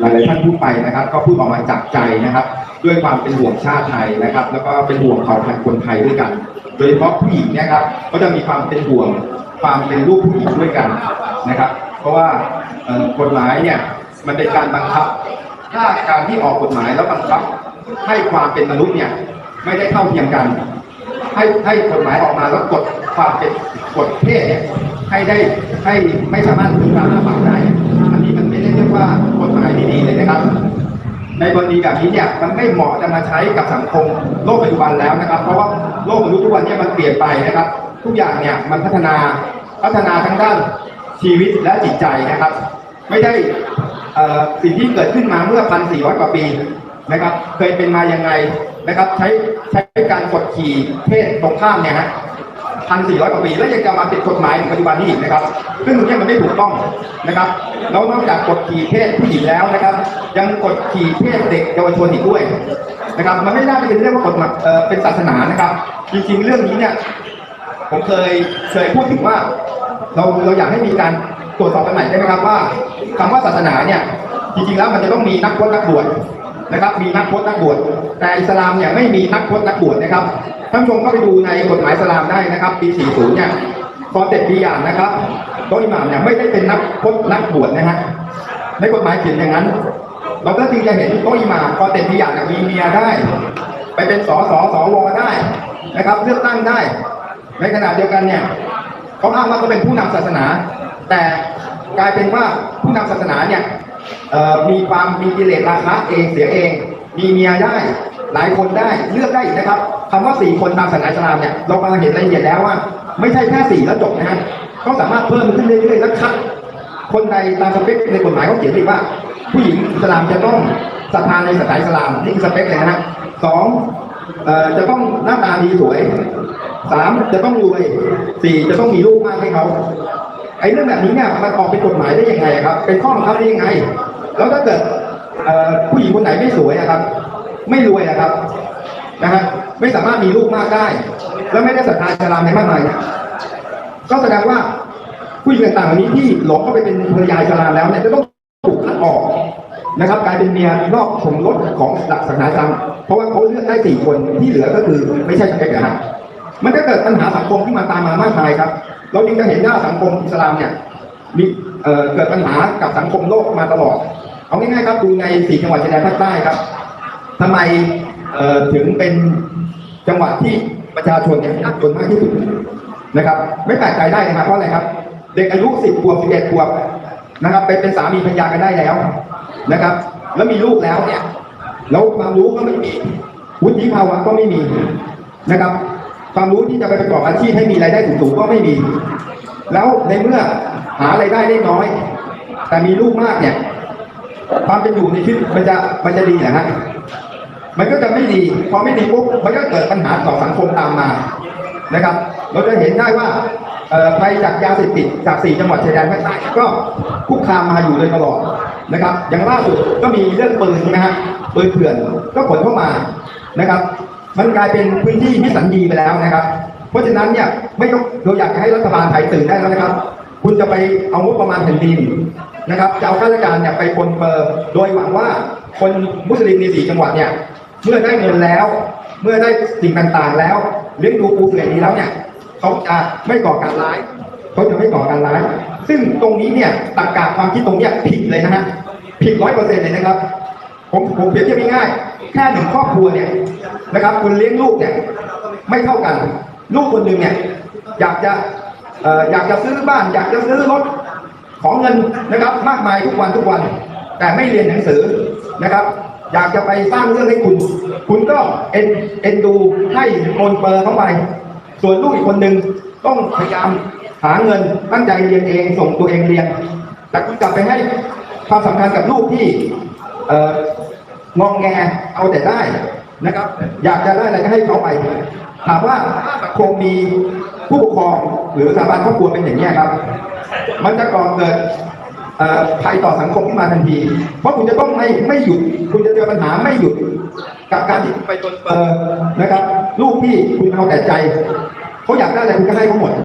หลายๆท่านพูดไปนะครับ ก็พูดออกมาจากใจนะครับ ด้วยความเป็นห่วงชาติไทยนะครับ แล้วก็เป็นห่วงเผ่าพันธุ์คนไทยด้วยกัน โดยเฉพาะผู้หญิงนะครับ ก็จะมีความเป็นห่วงความเป็นลูกผู้หญิงด้วยกันนะครับ เพราะว่ากฎหมายเนี่ยมันเป็นการบังคับ ถ้าการที่ออกกฎหมายแล้วบังคับ ให้ความเป็นมนุษย์เนี่ยไม่ได้เท่าเทียมกัน ให้ให้กฎหมายออกมาแล้วกดความเป็นกฎเพศเนี่ยให้ได้ให้ไม่สามารถมีการอ้าปากได้ อันนี้มันไม่ได้เรียกว่า กฎหมายที่ดีเลยนะครับ ในกรณีแบบนี้เนี่ยมันไม่เหมาะจะมาใช้กับสังคมโลกปัจจุบันแล้วนะครับ เพราะว่าโลกมนุษย์ทุกวันเนี้มันเปลี่ยนไปนะครับ ทุกอย่างเนี่ยมันพัฒนาพัฒนาทั้งด้านชีวิตและจิตใจนะครับ ไม่ได้สิ่งที่เกิดขึ้นมาเมื่อ1,400กว่าปีนะครับ เคยเป็นมายังไงนะครับ ใช้ใช้การกดขี่เพศตรงข้ามเนี่ยฮะ พันสี่ร้อยกว่าปีแล้วยังจะมาติดกฎหมายในปัจจุบันนี้อีกนะครับ ซึ่งตรงนี้มันไม่ถูกต้องนะครับแล้วนอกจากกดขี่เพศผู้หญิงแล้วนะครับ ยังกดขี่เพศเด็กเยาวชนอีกด้วยนะครับ มันไม่น่าจะเป็นเรื่องว่ากฎหมายเป็นศาสนานะครับ จริงๆ เรื่องนี้เนี่ยผมเคยเคยพูดถึงว่า เราเราอยากให้มีการตรวจสอบกันใหม่ได้ไหมครับว่าคำว่าศาสนาเนี่ยจริงๆแล้วมันจะต้องมีนักพจน์นักบวช นะครับ มีนักพจน์นักบวชแต่อิสลามเนี่ยไม่มีนักพจน์นักบวชนะครับท่านผู้ชมก็ไปดูในกฎหมายอิสลามได้นะครับปี 40 เนี่ยคอนเต็ดปีอย่างนะครับโต๊ะอิหม่ามเนี่ยไม่ได้เป็นนักพจน์นักบวชนะฮะในกฎหมายเขียนอย่างนั้น เราก็จึงจะเห็นโต๊ะอิหม่ามคอนเต็ดปีอย่างมีเมียได้ ไปเป็นสสสวได้นะครับ เลือกตั้งได้ ในขณะเดียวกันเนี่ยเขาอ้างว่าเขาเป็นผู้นำศาสนา แต่กลายเป็นว่าผู้นำศาสนาเนี่ย มีความมีกิเลสราคะเองเสียเอง มีเมียได้หลายคนได้เลือกได้อีกนะครับคำว่าสี่คนตามศาสนาอิสลามเนี่ยเรากำลังเห็นรายละเอียดแล้วว่า ไม่ใช่แค่สี่แล้วจบนะฮะเขาสามารถเพิ่มขึ้นเรื่อยๆและคัดคนในตามสเปคในกฎหมายเขาเขียนไว้ว่า ผู้หญิงอิสลามจะต้องศรัทธาในศาสนาอิสลามนี่คือสเปคเลยนะฮะสองออจะต้องหน้าตาดีสวยสามจะต้องรวยสี่จะต้องมีลูกมากให้เขา ไอ้เรื่องแบบนี้เนี่ยมันออกเป็นกฎหมายได้ยังไงครับ เป็นข้อบังคับได้ยังไง แล้วถ้าเกิดผู้หญิงคนไหนไม่สวยนะครับ ไม่รวยนะครับนะฮะไม่สามารถมีลูกมากได้ แล้วไม่ได้ศรัทธาอิสลามในมากมายก็แสดงว่าผู้หญิงต่างๆนี้ที่หลงเข้าไปเป็นภรรยาอิสลามแล้วเนี่ยจะต้องถูกคัดออกนะครับกลายเป็นเมียนอกสมรสของหลักศาสนาอิสลามเพราะว่าเขาเลือกได้สี่คนที่เหลือก็คือไม่ใช่สเปคนะฮะ มันก็เกิดปัญหาสังคมที่มาตามมามากมายครับ เราจึงจะเห็นว่าสังคมอิสลามเนี่ยมีเกิดปัญหากับสังคมโลกมาตลอด เอาง่ายๆครับดูในสี่จังหวัดชายแดนภาคใต้ครับทำไมถึงเป็นจังหวัดที่ประชาชนเนี่ยยากจนมากที่สุดนะครับ ไม่แปลกใจได้นะครับเพราะอะไรครับ เด็กอายุสิบขวบสิบเอ็ดขวบนะครับไปเป็นสามีภรรยากันได้แล้วนะครับ แล้วมีลูกแล้วเนี่ยแล้วความรู้ก็ไม่มีวุฒิภาวะก็ไม่มีนะครับ ความรู้ที่จะไปประกอบอาชีพให้มีรายได้สูงๆก็ไม่มี แล้วในเมื่อหารายได้ได้น้อย แต่มีลูกมากเนี่ย ความเป็นอยู่ในชีวิตมันจะมันจะดีเหรอฮะมันก็จะไม่ดี พอไม่ดีปุ๊บมันก็เกิดปัญหาต่อสังคมตามมานะครับ เราจะเห็นได้ว่าภัยจากยาเสพติดจากสี่จังหวัดชายแดนภาคใต้ก็คุกคามมาอยู่โดยตลอดนะครับ อย่างล่าสุดก็มีเรื่องปืนนะฮะปืนเถื่อนก็ขนเข้ามานะครับ มันกลายเป็นพื้นที่ที่สันดีไปแล้วนะครับ เพราะฉะนั้นเนี่ยไม่ต้องเราอยากให้รัฐบาลไทยตื่นได้แล้วนะครับ คุณจะไปเอางบประมาณแผ่นดินนะครับจะเอาข้าราชการเนี่ยไปปนเปื้อโดยหวังว่าคนมุสลิมในสี่จังหวัดเนี่ยเมื่อได้เงินแล้ว เมื่อได้สิ่งต่างๆแล้วเลี้ยงดูปูเสือดีแล้วเนี่ยเขาจะไม่ก่อการร้ายเขาจะไม่ก่อการร้าย ซึ่งตรงนี้เนี่ยตรรกะความคิดตรงเนี้ยผิดเลยนะฮะผิดร้อยเปอร์เซ็นต์เลยนะครับ ผมผมเปรียบเทียบง่ายๆแค่หนึ่งครอบครัวเนี่ยนะครับคุณเลี้ยงลูกเนี่ยไม่เท่ากัน ลูกคนหนึ่งเนี่ยอยากจะอยากจะซื้อบ้าน อยากจะซื้อรถของเงินนะครับ มากมายทุกวันทุกวัน แต่ไม่เรียนหนังสือนะครับ อยากจะไปสร้างเรื่องให้คุณ คุณก็เอ็นเอ็นดูให้โอนเปอร์เข้าไป ส่วนลูกอีกคนหนึ่งต้องพยายามหาเงินตั้งใจเรียนเองส่งตัวเองเรียน แต่คุณกลับไปให้ความสำคัญกับลูกที่ งองแงเอาแต่ได้นะครับ อยากจะได้อะไรก็ให้เขาไป ถามว่าถ้าสังคมมีผู้ปกครองหรือสถาบันครอบครัวเป็นอย่างนี้ครับ มันจะก่อเกิดภัยต่อสังคมขึ้นมาทันที เพราะคุณจะต้องไม่ไม่หยุด คุณจะเจอปัญหาไม่หยุด กับการที่ไปจนเปอนะครับ ลูกที่คุณเอาแต่ใจ เขาอยากได้อะไรคุณก็ให้เขาหมด